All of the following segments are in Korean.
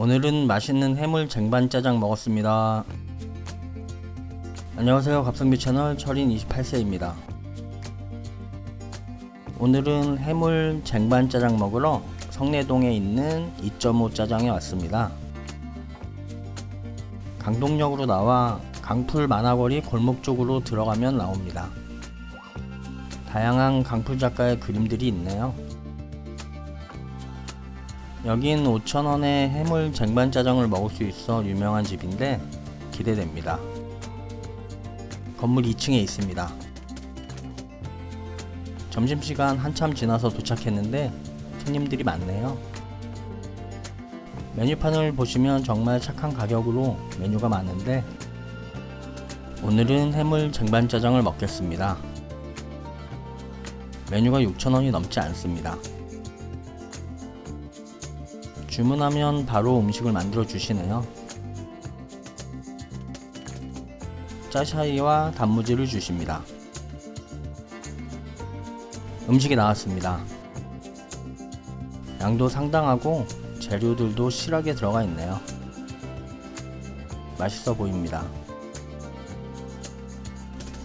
오늘은 맛있는 해물 쟁반 짜장 먹었습니다. 안녕하세요. 갑성비 채널 철인 28세입니다. 오늘은 해물 쟁반 짜장 먹으러 성내동에 있는 2.5 짜장에 왔습니다. 강동역으로 나와 강풀 만화거리 골목 쪽으로 들어가면 나옵니다. 다양한 강풀 작가의 그림들이 있네요. 여긴 5,000원에 해물 쟁반 짜장을 먹을 수 있어 유명한 집인데 기대됩니다. 건물 2층에 있습니다. 점심시간 한참 지나서 도착했는데 손님들이 많네요. 메뉴판을 보시면 정말 착한 가격으로 메뉴가 많은데 오늘은 해물 쟁반 짜장을 먹겠습니다. 메뉴가 6,000원이 넘지 않습니다. 주문하면 바로 음식을 만들어 주시네요. 짜샤이와 단무지를 주십니다. 음식이 나왔습니다. 양도 상당하고 재료들도 실하게 들어가 있네요. 맛있어 보입니다.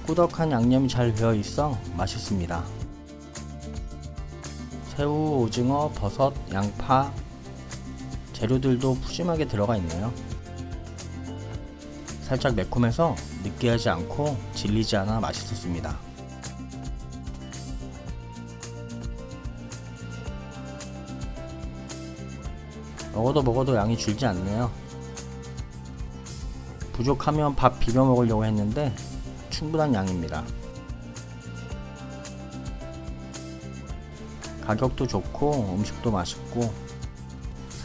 꾸덕한 양념이 잘 배어 있어 맛있습니다. 새우, 오징어, 버섯, 양파, 재료들도 푸짐하게 들어가 있네요. 살짝 매콤해서 느끼하지 않고 질리지 않아 맛있었습니다. 먹어도 먹어도 양이 줄지 않네요. 부족하면 밥 비벼 먹으려고 했는데 충분한 양입니다. 가격도 좋고 음식도 맛있고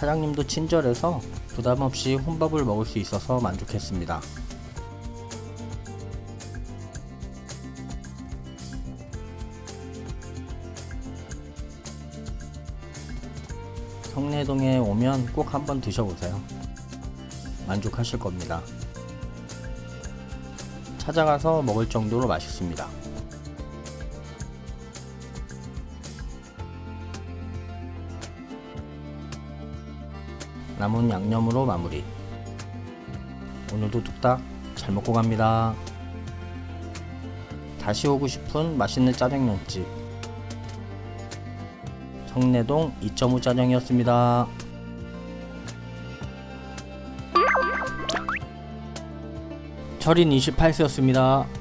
사장님도 친절해서 부담 없이 혼밥을 먹을 수 있어서 만족했습니다. 성내동에 오면 꼭 한번 드셔보세요. 만족하실 겁니다. 찾아가서 먹을 정도로 맛있습니다. 남은 양념으로 마무리. 오늘도 뚝딱 잘 먹고 갑니다. 다시 오고 싶은 맛있는 짜장면집. 성내동 2.5 짜장이었습니다. 철인 28세였습니다.